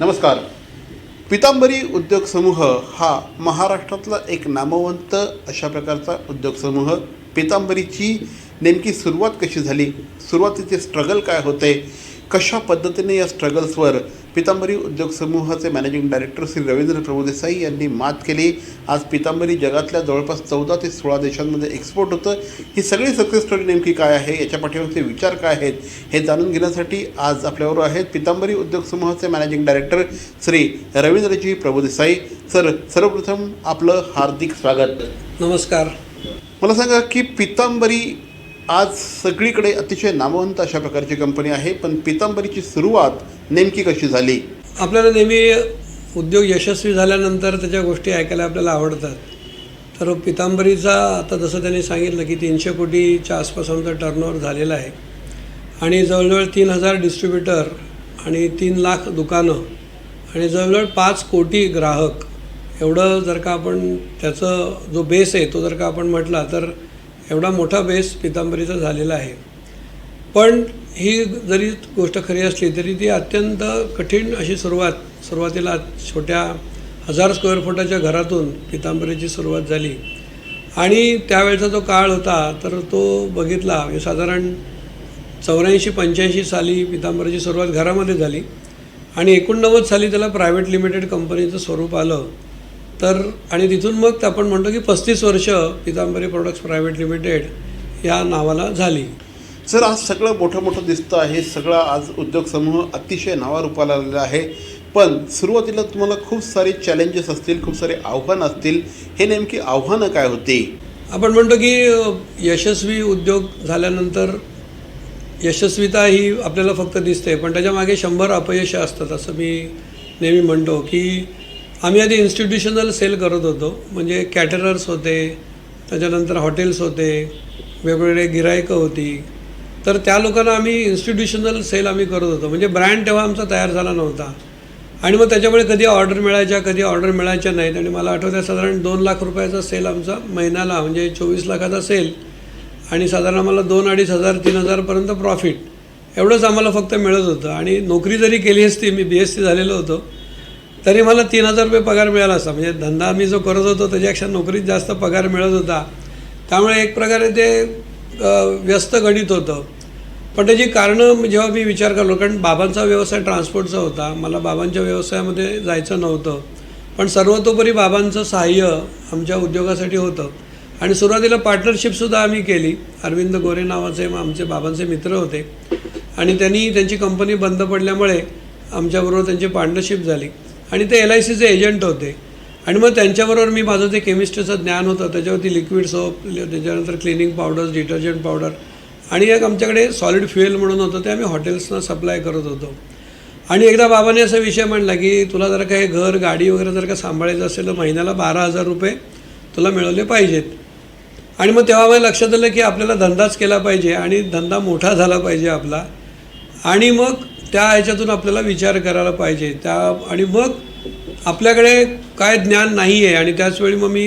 नमस्कार. पितांबरी उद्योग समूह हा महाराष्ट्रातला एक नामवंत अशा प्रकारचा उद्योग समूह. पितांबरीची नेमकी सुरुवात कशी झाली? सुरुवातीचे स्ट्रगल काय होते? कशा पद्धतीने या स्ट्रगल्सवर पितांबरी उद्योग समूहाचे मॅनेजिंग डायरेक्टर श्री रवींद्र प्रभुदेसाई यांनी मात केली. आज पितांबरी जगातल्या जवळपास चौदा ते सोळा देशांमध्ये एक्सपोर्ट होतं. ही सगळी सक्सेस स्टोरी नेमकी काय आहे? याच्या पाठीमागचे विचार काय आहेत? हे जाणून घेण्यासाठी आज आपल्याबरोबर आहेत पितांबरी उद्योग समूहाचे managing director Shri Ravindraji Prabhudesai sir सर्वप्रथम आपलं हार्दिक स्वागत. नमस्कार. मला सांगा की पितांबरी आज सगळीकडे अतिशय नामवंत अशा प्रकारची कंपनी आहे पण पितांबरीची सुरुवात नेमकी कशी झाली? आपल्याला नेहमी उद्योग यशस्वी झाल्यानंतर त्याच्या गोष्टी ऐकायला आपल्याला आवडतात. तर पितांबरीचा आता जसं त्यांनी सांगितलं की तीनशे कोटीच्या आसपास आमचा टर्नओव्हर झालेला आहे. आणि जवळजवळ तीन हजार डिस्ट्रीब्युटर आणि तीन लाख दुकानं आणि जवळजवळ पाच कोटी ग्राहक एवढं जर का आपण त्याचं जो बेस आहे तो जर का आपण म्हटला तर एवढा मोठा बेस पितांबरीचा झालेला आहे. पण ही जरी गोष्ट खरी असली तरी ती अत्यंत कठीण अशी सुरुवात सुरुवातीला छोट्या हजार स्क्वेअर फुटाच्या घरातून पितांबरीची सुरुवात झाली. आणि त्यावेळचा जो काळ होता तर तो बघितला. म्हणजे साधारण चौऱ्याऐंशी पंच्याऐंशी साली पितांबराची सुरुवात घरामध्ये झाली. आणि एकोणनव्वद साली त्याला प्रायव्हेट लिमिटेड कंपनीचं स्वरूप आलं. तर आणि तिथून मग आपण म्हणतो की पस्तीस वर्ष पितांबरी प्रोडक्ट्स प्रायव्हेट लिमिटेड या नावाला झाली. सर आज सगळं मोठं मोठं दिसतं आहे. सगळा आज उद्योग समूह अतिशय नावारूपाला आलेला आहे. पण सुरुवातीला तुम्हाला खूप सारे चॅलेंजेस असतील खूप सारे आव्हानं असतील. हे नेमकी आव्हानं काय होती? आपण म्हणतो की यशस्वी उद्योग झाल्यानंतर यशस्विता ही आपल्याला फक्त दिसते. पण त्याच्यामागे शंभर अपयश असतात असं मी नेहमी म्हणतो की आम्ही आधी इन्स्टिट्युशनल सेल करत होतो. म्हणजे कॅटरर्स होते त्याच्यानंतर हॉटेल्स होते वेगवेगळे गिरायकं होती. तर त्या लोकांना आम्ही इन्स्टिट्यूशनल सेल आम्ही करत होतो. म्हणजे ब्रँड तेव्हा आमचा तयार झाला नव्हता. आणि मग त्याच्यामुळे कधी ऑर्डर मिळायच्या कधी ऑर्डर मिळायच्या नाहीत. आणि मला आठवतं आहे साधारण दोन लाख रुपयाचा सेल आमचा महिन्याला म्हणजे चोवीस लाखाचा सेल आणि साधारण आम्हाला दोन अडीच हजार तीन हजारपर्यंत प्रॉफिट एवढंच आम्हाला फक्त मिळत होतं. आणि नोकरी जरी केली असती मी बी एस सी झालेलो होतो तरी मला तीन हजार रुपये पगार मिळाला असता म्हणजे धंदा मी जो करत होतो त्याच्यापेक्षा नोकरीत जास्त पगार मिळत होता. त्यामुळे एक प्रकारे ते व्यस्त गणित होतं. पण त्याची कारणं जेव्हा मी विचार करलो कारण बाबांचा व्यवसाय ट्रान्सपोर्टचा होता. मला बाबांच्या व्यवसायामध्ये जायचं नव्हतं. पण सर्वतोपरी बाबांचं सहाय्य आमच्या उद्योगासाठी होतं. आणि सुरुवातीला पार्टनरशिपसुद्धा आम्ही केली. अरविंद गोरे नावाचे आमचे बाबांचे मित्र होते. आणि त्यांनी त्यांची कंपनी बंद पडल्यामुळे आमच्याबरोबर त्यांची पार्टनरशिप झाली. आणि ते एल आय सीचे एजंट होते. आणि मग त्यांच्याबरोबर मी माझं ते केमिस्ट्रीचं ज्ञान होतं त्याच्यावरती लिक्विड सोप त्याच्यानंतर क्लिनिंग पावडर्स डिटर्जंट पावडर आणि एक आमच्याकडे सॉलिड फ्युएल म्हणून होतं ते आम्ही हॉटेल्सना सप्लाय करत होतो. आणि एकदा बाबाने असा विषय म्हणला की तुला जर का हे घर गाडी वगैरे जर का सांभाळायचं असेल तर महिन्याला बारा हजार रुपये तुला मिळवले पाहिजेत. आणि मग तेव्हा मला लक्षात आलं की आपल्याला धंदाच केला पाहिजे आणि धंदा मोठा झाला पाहिजे आपला. आणि मग त्या ह्याच्यातून आपल्याला विचार करायला पाहिजे. त्या आणि मग आपल्याकडे काय ज्ञान नाही आहे आणि त्याचवेळी मग मी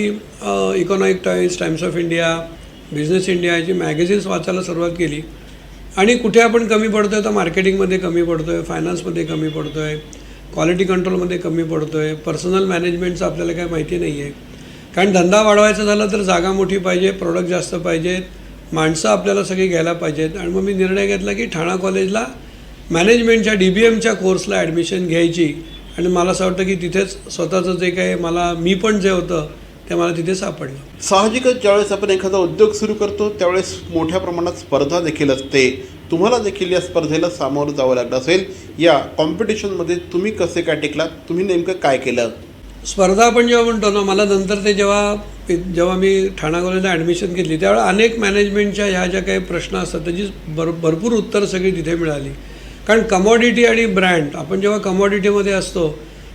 Economic Times Times of India Business India याची मॅगझिन्स वाचायला सुरुवात केली. आणि कुठे आपण कमी पडतो आहे तर मार्केटिंगमध्ये कमी पडतो आहे फायनान्समध्ये कमी पडतो आहे क्वालिटी कंट्रोलमध्ये कमी पडतो आहे पर्सनल मॅनेजमेंटचं आपल्याला काय माहिती नाही आहे कारण धंदा वाढवायचा झाला तर जागा मोठी पाहिजे प्रोडक्ट जास्त पाहिजेत माणसं आपल्याला सगळी घ्यायला पाहिजेत. आणि मग मी निर्णय घेतला की ठाणा कॉलेजला मॅनेजमेंटच्या डी बी एमच्या कोर्सला ॲडमिशन घ्यायची. आणि मला असं वाटतं की तिथेच स्वतःचं जे काही मला मी पण जे होतं ते मला तिथे सापडलं. साहजिकच ज्यावेळेस आपण एखादा उद्योग सुरू करतो त्यावेळेस मोठ्या प्रमाणात स्पर्धा देखील असते. तुम्हाला देखील या स्पर्धेला सामोरं जावं लागलं असेल. या कॉम्पिटिशनमध्ये तुम्ही कसे काय टिकलात? तुम्ही नेमकं काय केलं? स्पर्धा आपण जेव्हा म्हणतो ना मला नंतर ते जेव्हा जेव्हा मी ठाणा कॉलेजला ॲडमिशन घेतली त्यावेळेला अनेक मॅनेजमेंटच्या ह्या ज्या काही प्रश्न असतात त्याची भर भरपूर उत्तरं सगळी तिथे मिळाली. कारण कमॉडिटी आणि ब्रँड आपण जेव्हा कमॉडिटीमध्ये असतो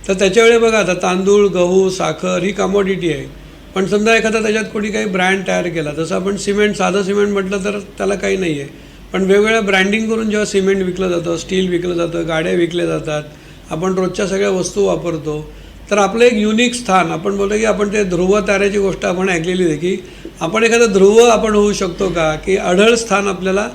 तर त्याच्यावेळी बघा आता तांदूळ गहू साखर ही कमॉडिटी आहे. पण समजा एखादा त्याच्यात कोणी काही ब्रँड तयार केला जसं आपण सिमेंट साधं सिमेंट म्हटलं तर त्याला काही नाही आहे पण वेगवेगळ्या ब्रँडिंग करून जेव्हा सिमेंट विकलं जातं स्टील विकलं जातं गाड्या विकल्या जातात आपण रोजच्या सगळ्या वस्तू वापरतो तर आपलं एक युनिक स्थान आपण बोलतो की आपण ते ध्रुव ताऱ्याची गोष्ट आपण ऐकलेली आहे की आपण एखादं ध्रुव आपण होऊ शकतो का की अढळ स्थान आपल्याला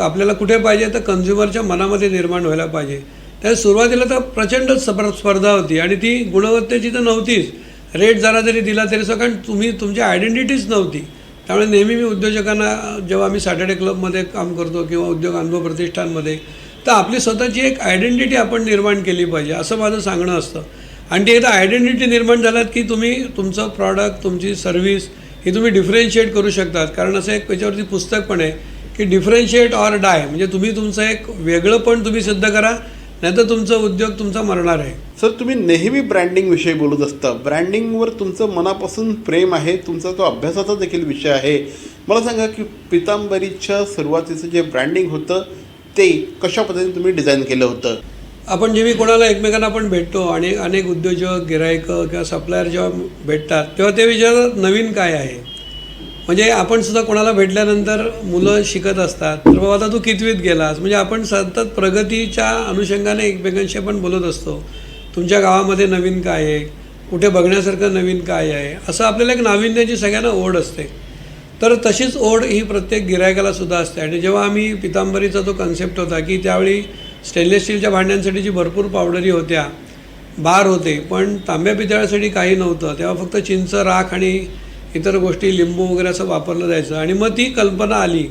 आपल्याला कुठे पाहिजे तर कन्झ्युमरच्या मनामध्ये निर्माण व्हायला पाहिजे. त्या सुरुवातीला तर प्रचंड स्पर स्पर्धा होती आणि ती गुणवत्तेची तर नव्हतीच. रेट जरा जरी दिला तरी सो कारण तुम्ही तुमची आयडेंटिटीच नव्हती. त्यामुळे नेहमी मी उद्योजकांना जेव्हा आम्ही सॅटर्डे क्लबमध्ये काम करतो किंवा उद्योग अनुभव प्रतिष्ठानमध्ये तर आपली स्वतःची एक आयडेंटिटी आपण निर्माण केली पाहिजे असं माझं सांगणं असतं. आणि ती एकदा आयडेंटिटी निर्माण झाल्यात की तुम्ही तुमचं प्रॉडक्ट तुमची सर्व्हिस ही तुम्ही डिफरेन्शिएट करू शकतात. कारण असं एक त्याच्यावरती पुस्तक पण आहे. की डिफरेन्शिएट ऑर डाय म्हणजे तुम्ही तुमचं एक वेगळं पण तुम्ही सिद्ध करा नाहीतर तुमचा उद्योग तुमचा मरणार आहे. सर तुम्ही नेहमी ब्रँडिंग विषयी बोलत असता. ब्रँडिंगवर तुमचं मनापासून प्रेम आहे तुमचा तो अभ्यासाचा देखील विषय आहे. मला सांगा की पितांबरीच्या सुरुवातीचं जे ब्रँडिंग होतं ते कशा पद्धतीने तुम्ही डिझाईन केलं होतं? आपण जेव्हा कोणाला एकमेकांना आपण भेटतो आणि अनेक उद्योजक गिरायकं किंवा सप्लायर जेव्हा भेटतात तेव्हा ते विचारतात नवीन काय आहे? म्हणजे आपण सुद्धा कोणाला भेटल्यानंतर मुलं शिकत असतात. तर बाबा आता तू कितवीत गेलास? म्हणजे आपण सतत प्रगतीच्या अनुषंगाने एकमेकांशी आपण बोलत असतो. तुमच्या गावामध्ये नवीन काय आहे? कुठे बघण्यासारखं नवीन काय आहे? असं आपल्याला एक नाविन्याची सगळ्यांना ओढ असते. तर तशीच ओढ ही प्रत्येक गिरायकाला सुद्धा असते. आणि जेव्हा आम्ही पितांबरीचा तो कन्सेप्ट होता की त्यावेळी स्टेनलेस स्टीलच्या भांड्यांसाठीची भरपूर पावडरी होत्या बार होते पण तांब्या पितळासाठी काही नव्हतं. तेव्हा फक्त चिंच राख आणि इतर गोष्टी लिंबू वगैरे असं वापरलं जायचं. आणि मग ती कल्पना आली.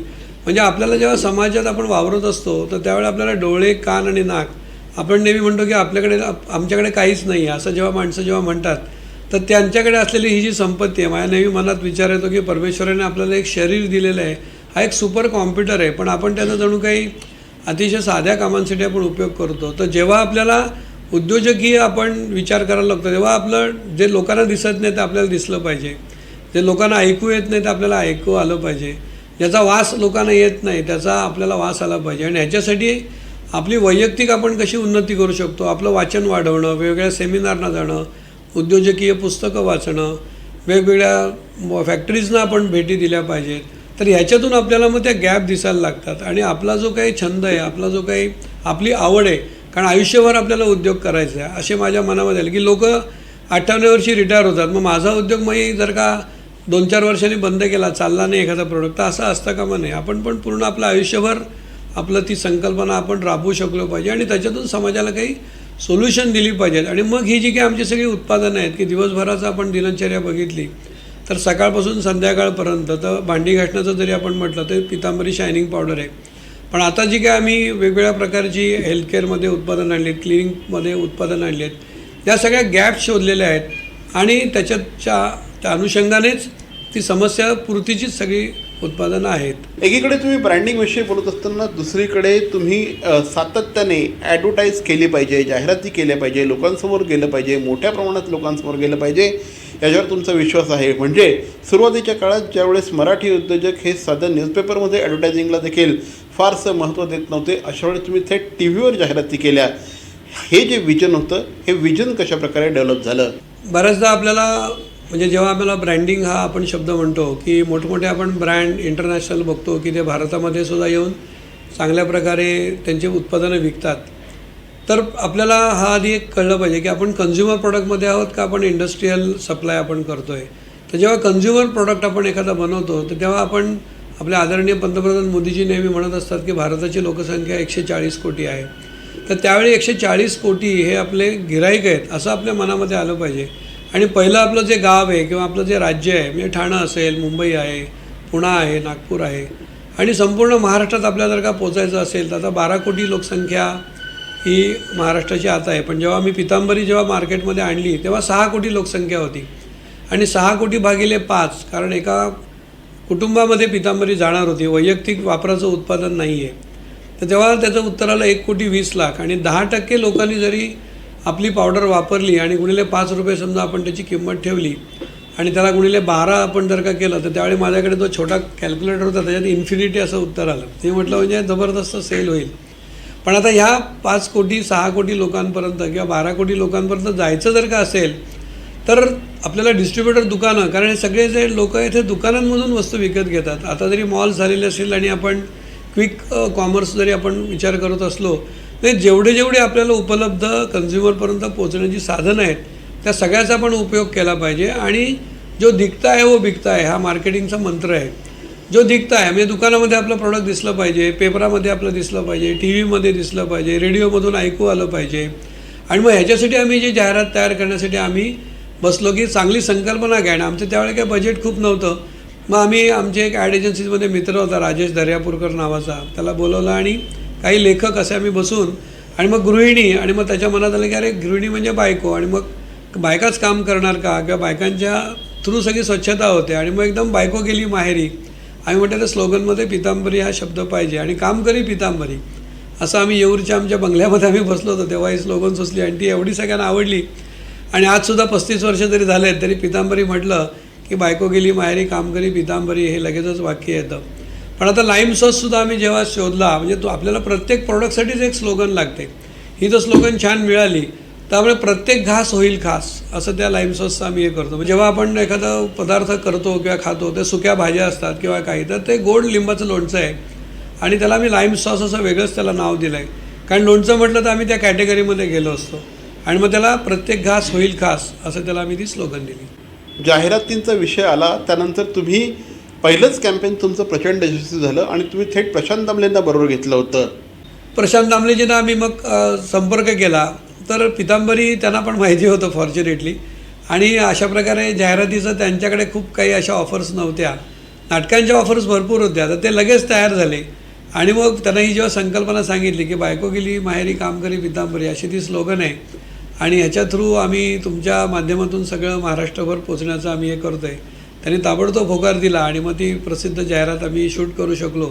म्हणजे आपल्याला जेव्हा समाजात आपण वावरत असतो तर त्यावेळी आपल्याला डोळे कान आणि नाक आपण नेहमी म्हणतो की आपल्याकडे आमच्याकडे काहीच नाही आहे. असं जेव्हा माणसं जेव्हा म्हणतात तर त्यांच्याकडे असलेली ही जी संपत्ती आहे माझ्या नेहमी मनात विचार येतो की परमेश्वराने आपल्याला एक शरीर दिलेलं आहे. हा एक सुपर कॉम्प्युटर आहे. पण आपण त्याचा जणू काही अतिशय साध्या कामांसाठी आपण उपयोग करतो. तर जेव्हा आपल्याला उद्योजकीय आपण विचार करायला लागतो तेव्हा आपलं जे लोकांना दिसत नाही ते आपल्याला दिसलं पाहिजे. ते लोकांना ऐकू येत नाही तर आपल्याला ऐकू आलं पाहिजे. याचा वास लोकांना येत नाही त्याचा आपल्याला वास आला पाहिजे. आणि ह्याच्यासाठी आपली वैयक्तिक आपण कशी उन्नती करू शकतो? आपलं वाचन वाढवणं वेगवेगळ्या सेमिनारना जाणं उद्योजकीय पुस्तकं वाचणं वेगवेगळ्या फॅक्टरीजना आपण भेटी दिल्या पाहिजेत. तर ह्याच्यातून आपल्याला मग त्या गॅप दिसायला लागतात. आणि आपला जो काही छंद आहे आपला जो काही आपली आवड आहे कारण आयुष्यभर आपल्याला उद्योग करायचा आहे. असे माझ्या मनामध्ये आले की लोक अठ्ठावन्न वर्षी रिटायर होतात. मग माझा उद्योग मग जर का दोन चार वर्षांनी बंद केला चालला नाही एखादा प्रोडक्ट तर असं असतं कामा नाही आपण पण पूर्ण आपलं आयुष्यभर आपलं ती संकल्पना आपण राबवू शकलो पाहिजे आणि त्याच्यातून समाजाला काही सोल्युशन दिली पाहिजेत आणि मग ही जी काही आमची सगळी उत्पादनं आहेत की दिवसभराचं आपण दिनचर्या बघितली तर सकाळपासून संध्याकाळपर्यंत तर भांडी घासण्याचं जरी आपण म्हटलं तरी पितांबरी शायनिंग पावडर आहे. पण आता जी काय आम्ही वेगवेगळ्या प्रकारची हेल्थकेअरमध्ये उत्पादनं आणली आहेत क्लिनिकमध्ये उत्पादनं आणली आहेत या सगळ्या गॅप शोधलेल्या आहेत. आणि त्याच्याच्या त्या अनुषंगानेच ती समस्या पूर्तीचीच सगळी उत्पादनं आहेत. एकीकडे तुम्ही ब्रँडिंग विषयी बोलत असताना दुसरीकडे तुम्ही सातत्याने ॲडव्हर्टाईज केली पाहिजे जाहिराती केल्या पाहिजे लोकांसमोर गेलं पाहिजे मोठ्या प्रमाणात लोकांसमोर गेलं पाहिजे याच्यावर तुमचा विश्वास आहे. म्हणजे सुरुवातीच्या काळात ज्यावेळेस मराठी उद्योजक हे साधं न्यूजपेपरमध्ये ॲडव्हर्टायझिंगला देखील फारसं महत्त्व देत नव्हते अशा वेळी तुम्ही थेट टी व्हीवर जाहिराती केल्या. हे जे विजन होतं हे विजन कशाप्रकारे डेव्हलप झालं? बऱ्याचदा आपल्याला म्हणजे जेव्हा आपल्याला ब्रँडिंग हा आपण शब्द म्हणतो की मोठमोठे आपण ब्रँड इंटरनॅशनल बघतो की ते भारतामध्ये सुद्धा येऊन चांगल्या प्रकारे त्यांचे उत्पादनं विकतात. तर आपल्याला हा आधी एक कळलं पाहिजे की आपण कन्झ्युमर प्रॉडक्टमध्ये आहोत का आपण इंडस्ट्रीयल सप्लाय आपण करतो आहे तर जेव्हा कन्झ्युमर प्रॉडक्ट आपण एखादा बनवतो तर तेव्हा आपण आपल्या आदरणीय पंतप्रधान मोदीजी नेहमी म्हणत असतात की भारताची लोकसंख्या एकशे चाळीस कोटी आहे. तर त्यावेळी एकशे चाळीस कोटी हे आपले गिराईक आहेत असं आपल्या मनामध्ये आलं पाहिजे. आणि पहिलं आपलं जे गाव आहे किंवा आपलं जे राज्य आहे म्हणजे ठाणं असेल मुंबई आहे पुणा आहे नागपूर आहे आणि संपूर्ण महाराष्ट्रात आपल्याला जर का पोचायचं असेल तर आता बारा कोटी लोकसंख्या ही महाराष्ट्राची आता आहे. पण जेव्हा मी पितांबरी जेव्हा मार्केटमध्ये आणली तेव्हा सहा कोटी लोकसंख्या होती. आणि सहा कोटी भागिले पाच कारण एका कुटुंबामध्ये पितांबरी जाणार होती वैयक्तिक वापराचं उत्पादन नाही आहे तर तेव्हा त्याचं उत्तर आलं एक कोटी वीस लाख आणि दहा टक्के लोकांनी जरी आपली पावडर वापरली आणि गुणिले पाच रुपये समजा आपण त्याची किंमत ठेवली आणि त्याला गुणिले बारा आपण जर का केलं तर त्यावेळी माझ्याकडे तो छोटा कॅल्क्युलेटर होता त्याच्यात इन्फिनिटी असं उत्तर आलं. ते म्हटलं म्हणजे जबरदस्त सेल होईल. पण आता ह्या पाच कोटी सहा कोटी लोकांपर्यंत किंवा बारा कोटी लोकांपर्यंत जायचं जर का असेल तर आपल्याला डिस्ट्रीब्युटर दुकानं कारण हे सगळे जे लोक इथे दुकानांमधून वस्तू विकत घेतात. आता जरी मॉल झालेले असेल आणि आपण क्विक कॉमर्स जरी आपण विचार करत असलो नाही जेवढे जेवढे आपल्याला उपलब्ध कन्झ्युमरपर्यंत पोहोचण्याची साधनं आहेत त्या सगळ्याचा पण उपयोग केला पाहिजे. आणि जो दिखता आहे वो बिकता आहे हा मार्केटिंगचा मंत्र आहे. जो दिखता आहे म्हणजे दुकानामध्ये आपलं प्रोडक्ट दिसलं पाहिजे पेपरामध्ये आपलं दिसलं पाहिजे टी व्हीमध्ये दिसलं पाहिजे रेडिओमधून ऐकू आलं पाहिजे. आणि मग ह्याच्यासाठी आम्ही जी जाहिरात तयार करण्यासाठी आम्ही बसलो की चांगली संकल्पना घ्या. आणि आमचं त्यावेळी काही बजेट खूप नव्हतं. मग आम्ही आमचे एक ॲड एजन्सीजमध्ये मित्र होता राजेश दर्यापूरकर नावाचा. त्याला बोलवलं आणि काही लेखक असे आम्ही बसून आणि मग गृहिणी आणि मग त्याच्या मनात आलं की अरे गृहिणी म्हणजे बायको आणि मग बायकाच काम करणार का? किंवा बायकांच्या थ्रू सगळी स्वच्छता होते आणि मग एकदम बायको गेली माहेरी. आम्ही म्हटलं त्या स्लोगनमध्ये पितांबरी हा शब्द पाहिजे आणि काम करी पितांबरी. असं आम्ही येऊरच्या आमच्या बंगल्यामध्ये आम्ही बसलो होतो. तेव्हा ही स्लोगन सुचली. आणि ती एवढी सगळ्यांना आवडली. आणि आजसुद्धा पस्तीस वर्ष जरी झाले तरी पितांबरी म्हटलं की बायको गेली माहेरी काम करी पितांबरी हे लगेचच वाक्य येतं. पण आता लाईम सॉससुद्धा आम्ही जेव्हा शोधला म्हणजे तो आपल्याला प्रत्येक प्रॉडक्टसाठीच एक स्लोगन लागते. ही जर स्लोगन छान मिळाली. त्यामुळे प्रत्येक घास होईल खास असं त्या लाईम सॉसचं आम्ही हे करतो. जेव्हा आपण एखादा पदार्थ करतो किंवा खातो ते सुक्या भाज्या असतात किंवा काही तर ते गोड लिंबाचं लोणचं आहे. आणि त्याला आम्ही लाईम सॉस असं वेगळंच त्याला नाव दिलं आहे कारण लोणचं म्हटलं तर आम्ही त्या कॅटेगरीमध्ये गेलो असतो. आणि मग त्याला प्रत्येक घास होईल खास असं त्याला आम्ही ती स्लोगन दिली. जाहिरातींचा विषय आला त्यानंतर तुम्ही पहिलंच कॅम्पेन तुमचं प्रचंड यशस्वी झालं आणि तुम्ही थेट प्रशांत दामलेंना बरोबर घेतलं होतं. प्रशांत दामलेजींना आम्ही मग संपर्क केला. तर पितांबरी त्यांना पण माहिती होतं फॉर्च्युनेटली आणि अशा प्रकारे जाहिरातीचं त्यांच्याकडे खूप काही अशा ऑफर्स नव्हत्या. नाटकांच्या ऑफर्स भरपूर होत्या. तर ते लगेच तयार झाले. आणि मग त्यांना ही जेव्हा संकल्पना सांगितली की बायको गेली माहेरी काम करी पितांबरी अशी ती स्लोगन आहे. आणि ह्याच्या थ्रू आम्ही तुमच्या माध्यमातून सगळं महाराष्ट्रभर पोचण्याचं आम्ही हे करतो आहे त्यांनी ताबडतोब होकार दिला आणि मग ती प्रसिद्ध जाहिरात आम्ही शूट करू शकलो.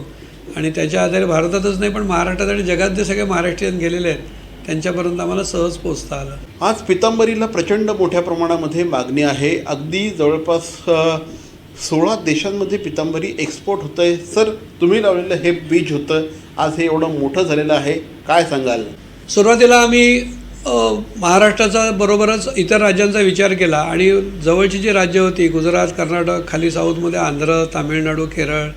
आणि त्याच्या आधारे भारतातच नाही पण महाराष्ट्रात आणि जगात जे सगळे महाराष्ट्रीयन गेलेले आहेत त्यांच्यापर्यंत आम्हाला सहज पोचता आलं. आज पितांबरीला प्रचंड मोठ्या प्रमाणामध्ये मागणी आहे. अगदी जवळपास सोळा देशांमध्ये पितांबरी एक्सपोर्ट होतं आहे सर तुम्ही लावलेलं हे बीज होतं. आज हे एवढं मोठं झालेलं आहे. काय सांगाल? सुरुवातीला आम्ही महाराष्ट्राचा बरोबरच इतर राज्यांचा विचार केला आणि जवळची जी राज्य होती गुजरात कर्नाटक खाली साऊथमध्ये आंध्र तामिळनाडू केरळ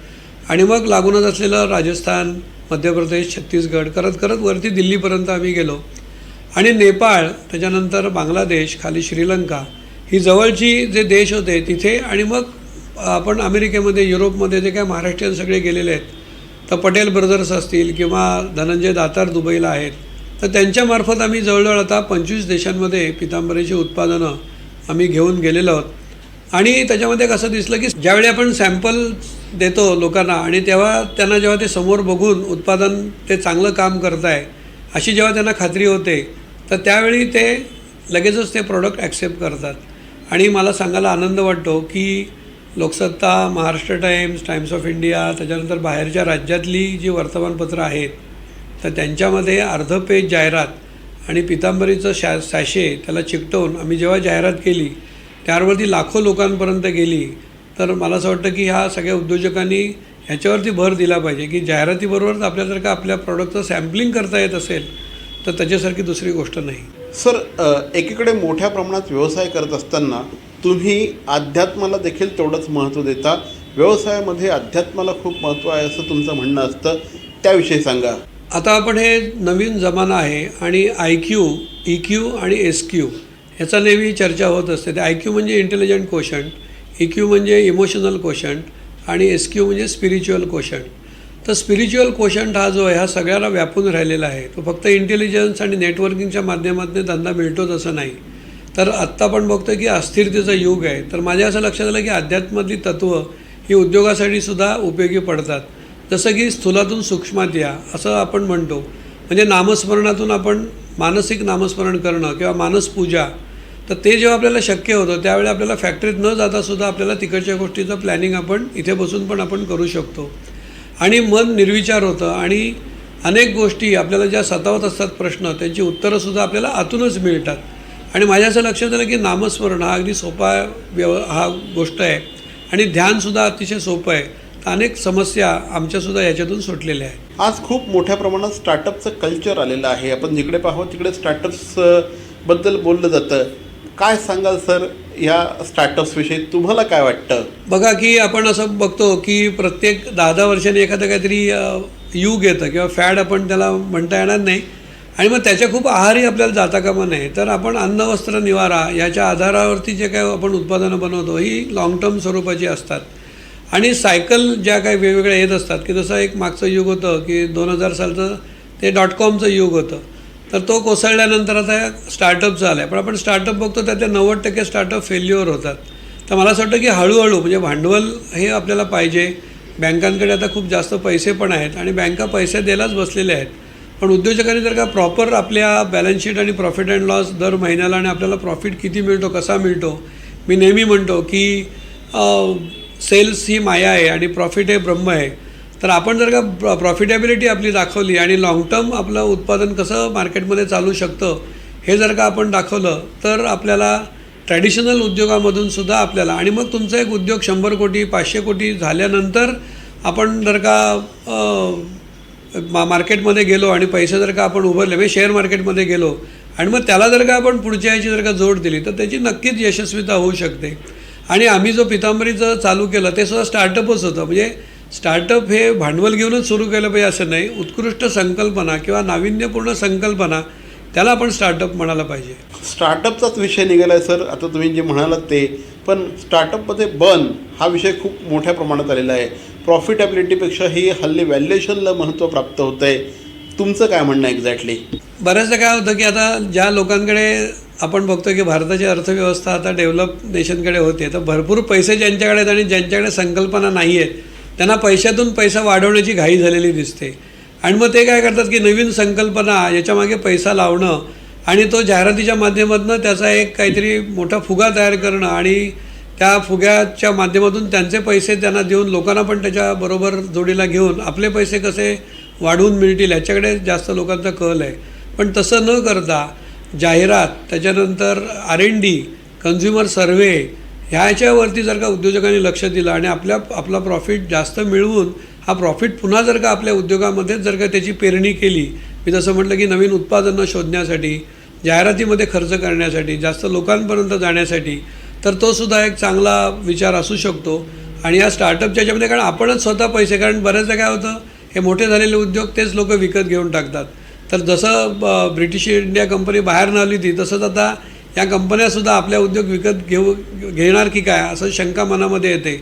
आणि मग लागूनच असलेलं राजस्थान मध्य प्रदेश छत्तीसगड करत करत वरती दिल्लीपर्यंत आम्ही गेलो. आणि नेपाळ त्याच्यानंतर बांगलादेश खाली श्रीलंका ही जवळची जे देश होते तिथे आणि मग आपण अमेरिकेमध्ये युरोपमध्ये जे काय महाराष्ट्रीयन सगळे गेलेले आहेत तर पटेल ब्रदर्स असतील किंवा धनंजय दातार दुबईला आहेत तर त्यांच्यामार्फत आम्ही जवळजवळ आता पंचवीस देशांमध्ये पितांबरीची उत्पादनं आम्ही घेऊन गेलेलो आहोत. आणि त्याच्यामध्ये कसं दिसलं की ज्यावेळी आपण सॅम्पल देतो लोकांना आणि तेव्हा त्यांना जेव्हा ते समोर बघून उत्पादन ते चांगलं काम करत आहे अशी जेव्हा त्यांना खात्री होते तर त्यावेळी ते लगेचच ते प्रॉडक्ट ॲक्सेप्ट करतात. आणि मला सांगायला आनंद वाटतो की Loksatta Maharashtra Times Times of India त्याच्यानंतर बाहेरच्या राज्यातली जी वर्तमानपत्रं आहेत तर त्यांच्यामध्ये अर्ध पेज जाहिरात आणि पितांबरीचं शॅ सॅशे त्याला चिकटवून आम्ही जेव्हा जाहिरात केली त्यावरती लाखो लोकांपर्यंत गेली तर मला असं वाटतं की ह्या सगळ्या उद्योजकांनी ह्याच्यावरती भर दिला पाहिजे की जाहिरातीबरोबरच आपल्याला जर का आपल्या प्रॉडक्टचं सॅम्पलिंग करता येत असेल तर त्याच्यासारखी दुसरी गोष्ट नाही. सर एकीकडे मोठ्या प्रमाणात व्यवसाय करत असताना तुम्ही अध्यात्माला देखील तेवढंच महत्त्व देता. व्यवसायामध्ये अध्यात्माला खूप महत्त्व आहे असं तुमचं म्हणणं असतं. त्याविषयी सांगा. आता आपण हे नवीन जमाना आहे आणि आय क्यू ई क्यू आणि एस क्यू ह्याचा नेहमी चर्चा होत असते. ते आय क्यू म्हणजे इंटेलिजंट कोशंट ई क्यू म्हणजे इमोशनल कोशंट आणि एस क्यू म्हणजे स्पिरिच्युअल कोशंट तर स्पिरिच्युअल कोशंट हा जो आहे हा सगळ्याला व्यापून राहिलेला आहे. तो फक्त इंटेलिजन्स आणि नेटवर्किंगच्या माध्यमातून धंदा मिळतोच असं नाही. तर आत्ता आपण बघतो की अस्थिरतेचं युग आहे. तर माझ्या असं लक्षात आलं की अध्यात्मातली तत्त्व ही उद्योगासाठी सुद्धा उपयोगी पडतात. जसं की स्थूलातून सूक्ष्मात या असं आपण म्हणतो. म्हणजे नामस्मरणातून आपण मानसिक नामस्मरण करणं किंवा मानसपूजा तर ते जेव्हा आपल्याला शक्य होतं त्यावेळी आपल्याला फॅक्टरीत न जाता सुद्धा आपल्याला तिकडच्या गोष्टीचं प्लॅनिंग आपण इथे बसून पण आपण करू शकतो. आणि मन निर्विचार होतं आणि अनेक गोष्टी आपल्याला ज्या सतावत असतात प्रश्न त्यांची उत्तरंसुद्धा आपल्याला आतूनच मिळतात. आणि माझ्या असं लक्षात आलं की नामस्मरण हा अगदी सोपा व्यव हा गोष्ट आहे. आणि ध्यानसुद्धा अतिशय सोपं आहे. अनेक समस्या आमच्यासुद्धा याच्यातून सुटलेल्या आहेत. आज खूप मोठ्या प्रमाणात स्टार्टअपचं कल्चर आलेलं आहे. आपण जिकडे पाहू तिकडे स्टार्टअप्सबद्दल बोललं जातं. काय सांगाल सर या स्टार्टअप्सविषयी तुम्हाला काय वाटतं? बघा की आपण असं बघतो की प्रत्येक दहा दहा वर्षांनी एखादं काहीतरी युग येतं किंवा फॅड आपण त्याला म्हणता येणार नाही. आणि मग त्याच्या खूप आहारी आपल्याला जाता कामा नाही तर आपण अन्न वस्त्र निवारा याच्या आधारावरती जे काय आपण उत्पादनं बनवतो ही लाँग टर्म स्वरूपाची असतात. आणि सायकल ज्या काही वेगवेगळ्या येत असतात की जसं एक मागचं युग होतं की दोन हजार सालचं ते डॉट कॉमचं युग होतं. तर तो कोसळल्यानंतर आता स्टार्टअपचा आला आहे पण आपण स्टार्टअप बघतो त्यातले नव्वद टक्के स्टार्टअप फेल्युअर होतात. तर मला असं वाटतं की हळूहळू म्हणजे भांडवल हे आपल्याला पाहिजे. बँकांकडे आता खूप जास्त पैसे पण आहेत आणि बँका पैसे द्यायलाच बसलेले आहेत. पण उद्योजकांनी जर का प्रॉपर आपल्या बॅलन्स शीट आणि प्रॉफिट अँड लॉस दर महिन्याला आणि आपल्याला प्रॉफिट किती मिळतो कसा मिळतो मी नेहमी म्हणतो की सेल्स ही माया आहे आणि प्रॉफिट हे ब्रह्म आहे. तर आपण जर का प्रॉफिटेबिलिटी आपली दाखवली आणि लाँग टर्म आपलं उत्पादन कसं मार्केटमध्ये चालू शकतं हे जर का आपण दाखवलं तर आपल्याला ट्रॅडिशनल उद्योगामधून सुद्धा आपल्याला आणि मग तुमचा एक उद्योग शंभर कोटी पाचशे कोटी झाल्यानंतर आपण जर का मा मार्केटमध्ये गेलो आणि पैसे जर का आपण उभारले म्हणजे शेअर मार्केटमध्ये गेलो आणि मग त्याला जर का आपण पुढच्या याची जर का जोड दिली तर त्याची नक्कीच यशस्वीता होऊ शकते. आणि आम्ही जो पितांबरीचं चालू केलं ते सुद्धा स्टार्टअपच होतं. म्हणजे स्टार्टअप हे भांडवल घेऊनच सुरू केलं पाहिजे असं नाही. उत्कृष्ट संकल्पना किंवा नाविन्यपूर्ण संकल्पना त्याला आपण स्टार्टअप म्हणायला पाहिजे. स्टार्टअपचाच विषय निघाला आहे सर. आता तुम्ही जे म्हणालात ते. पण स्टार्टअपमध्ये बर्न हा विषय खूप मोठ्या प्रमाणात आलेला आहे. प्रॉफिटेबिलिटीपेक्षा ही हल्ली व्हॅल्युएशनला महत्त्व प्राप्त होतं आहे तुमचं काय म्हणणं एक्झॅक्टली बऱ्याचदा काय होतं की आता ज्या लोकांकडे आपण बघतो की भारताची अर्थव्यवस्था आता डेव्हलप देशांकडे होते तर भरपूर पैसे ज्यांच्याकडे आहेत आणि ज्यांच्याकडे संकल्पना नाही आहेत त्यांना पैशातून पैसा वाढवण्याची घाई झालेली दिसते. आणि मग ते काय करतात की नवीन संकल्पना याच्यामागे पैसा लावणं आणि तो जाहिरातीच्या माध्यमातून त्याचा एक काहीतरी मोठा फुगा तयार करणं आणि त्या फुग्याच्या माध्यमातून त्यांचे पैसे त्यांना देऊन लोकांना पण त्याच्याबरोबर जोडीला घेऊन आपले पैसे कसे वाढवून मिळतील ह्याच्याकडे जास्त लोकांचा कल आहे. पण तसं न करता जाहिरात त्याच्यानंतर R and D consumer survey ह्याच्यावरती जर का उद्योजकांनी लक्ष दिलं आणि आपल्या आपला प्रॉफिट जास्त मिळवून हा प्रॉफिट पुन्हा जर का आपल्या उद्योगामध्येच जर का त्याची पेरणी केली मी जसं म्हटलं की नवीन उत्पादनं शोधण्यासाठी जाहिरातीमध्ये खर्च करण्यासाठी जास्त लोकांपर्यंत जाण्यासाठी तर तो सुद्धा एक चांगला विचार असू शकतो. आणि या स्टार्टअपच्या याच्यामध्ये कारण आपणच स्वतः पैसे कारण बऱ्याचदा काय होतं हे मोठे झालेले उद्योग तेच लोक विकत घेऊन टाकतात. तर जसं ब- ब्रिटिश इंडिया कंपनी बाहेर न आली ती तसंच आता या कंपन्यासुद्धा आपल्या उद्योग विकत घेऊ घेणार की काय असं शंका मनामध्ये येते.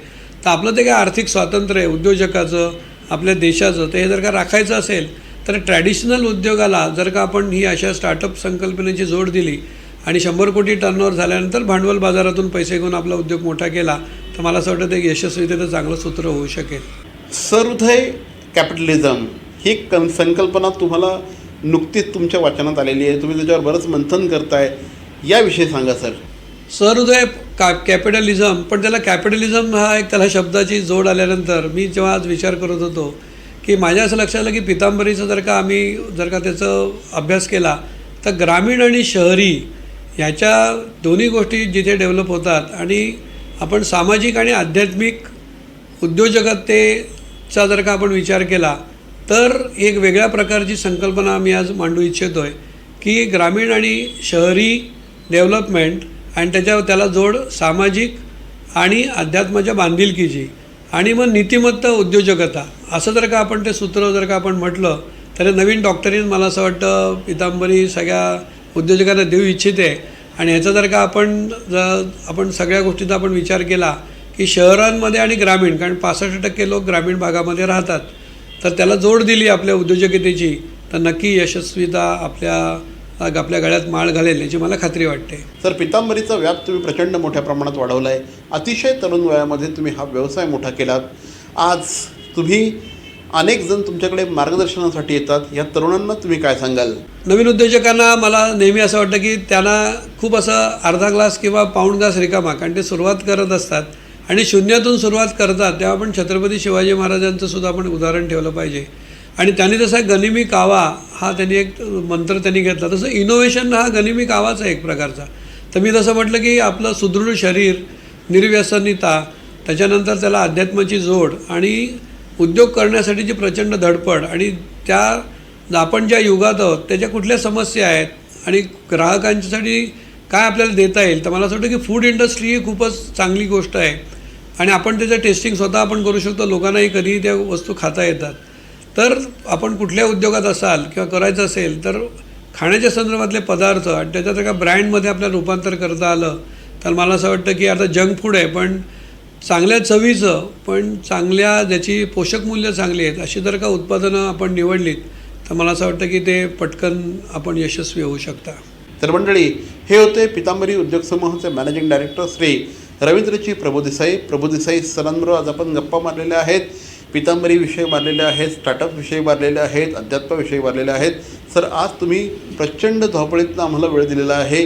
तर आपलं ते काय आर्थिक स्वातंत्र्य आहे उद्योजकाचं आपल्या देशाचं ते हे जर का राखायचं असेल तर ट्रॅडिशनल उद्योगाला जर का आपण ही अशा स्टार्टअप संकल्पनेची जोड दिली आणि शंभर कोटी टर्नओव्हर झाल्यानंतर भांडवल बाजारातून पैसे घेऊन आपला उद्योग मोठा केला तर मला असं वाटतं एक यशस्वीतेचं चांगलं सूत्र होऊ शकेल. सहृदय कॅपिटलिझम ही कं संकल्पना तुम्हाला नुकतीच तुमच्या वाचनात आलेली आहे. तुम्ही त्याच्यावर बरंच मंथन करताय. याविषयी सांगा सर. सहृदय का कॅपिटलिझम पण त्याला कॅपिटलिझम हा एक त्याला शब्दाची जोड आल्यानंतर मी जेव्हा आज विचार करत होतो की माझ्या असं लक्षात आलं की पितांबरीचं जर का आम्ही जर का त्याचं अभ्यास केला तर ग्रामीण आणि शहरी ह्याच्या दोन्ही गोष्टी जिथे डेव्हलप होतात आणि आपण सामाजिक आणि आध्यात्मिक उद्योजकतेचा जर का आपण विचार केला तर एक वेगळ्या प्रकारची संकल्पना मी आज मांडू इच्छितो आहे की ग्रामीण आणि शहरी डेव्हलपमेंट आणि त्याच्यावर त्याला जोड सामाजिक आणि अध्यात्माच्या बांधिलकीची आणि मग नीतिमत्ता उद्योजकता. असं जर का आपण ते सूत्र जर का आपण म्हटलं तर नवीन डॉक्टरीन मला असं वाटतं पितांबरी सगळ्या उद्योजकांना देऊ इच्छिते. आणि ह्याचा जर का आपण जर आपण सगळ्या गोष्टीचा आपण विचार केला की शहरांमध्ये आणि ग्रामीण कारण पासष्ट टक्के लोक ग्रामीण भागामध्ये राहतात. तर त्याला जोड दिली आपल्या उद्योजकतेची. तर नक्की यशस्वीता आपल्या आपल्या गळ्यात माळ घालेल याची मला खात्री वाटते. सर पितांबरीचा व्याप तुम्ही प्रचंड मोठ्या प्रमाणात वाढवला आहे अतिशय तरुण वयामध्ये तुम्ही हा व्यवसाय मोठा केलात. आज तुम्ही अनेक जण तुमच्याकडे मार्गदर्शनासाठी येतात. या तरुणांना तुम्ही काय सांगाल? नवीन उद्योजकांना मला नेहमी असं वाटतं की त्यांना खूप असं अर्धा ग्लास किंवा पाऊण ग्लास रिकामा कारण ते सुरुवात करत असतात. आणि शून्यातून सुरुवात करतात तेव्हा आपण छत्रपती शिवाजी महाराजांचं सुद्धा आपण उदाहरण ठेवलं पाहिजे. आणि त्यांनी जसा गनिमी कावा हा त्यांनी एक मंत्र त्यांनी घेतला तसं इनोव्हेशन हा गनिमी कावाचा आहे एक प्रकारचा. तर मी जसं म्हटलं की आपलं सुदृढ शरीर निर्व्यसनिता त्याच्यानंतर त्याला अध्यात्माची जोड आणि उद्योग करण्यासाठीची प्रचंड धडपड आणि त्या आपण ज्या युगात आहोत त्याच्या कुठल्या समस्या आहेत आणि ग्राहकांच्यासाठी काय आपल्याला देता येईल? तर मला असं वाटतं की फूड इंडस्ट्री ही खूपच चांगली गोष्ट आहे. आणि आपण त्याचं टेस्टिंग स्वतः आपण करू शकतो. लोकांनाही कधीही त्या वस्तू खाता येतात. तर आपण कुठल्या उद्योगात असाल किंवा करायचं असेल तर खाण्याच्या संदर्भातले पदार्थ आणि त्याच्यात एका ब्रँडमध्ये आपल्याला रूपांतर करता आलं तर मला असं वाटतं की आता जंक फूड आहे पण चांगल्या चवीचं पण चांगल्या ज्याची पोषक मूल्य चांगली आहेत अशी जर का उत्पादनं आपण निवडलीत तर मला असं वाटतं की ते पटकन आपण यशस्वी होऊ शकता. तर मंडळी हे होते पितांबरी उद्योग समूहाचे मॅनेजिंग डायरेक्टर श्री रवींद्रजी प्रभुदेसाई प्रभुदेसाई सरांबरोबर आज आपण गप्पा मारलेल्या आहेत. पितांबरीविषयी मारलेले आहेत स्टार्टअपविषयी मारलेले आहेत अध्यात्माविषयी मारलेले आहेत. सर आज तुम्ही प्रचंड धावपळीतनं आम्हाला वेळ दिलेला आहे.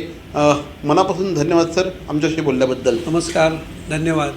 मनापासून धन्यवाद सर आमच्याशी बोलल्याबद्दल. नमस्कार धन्यवाद.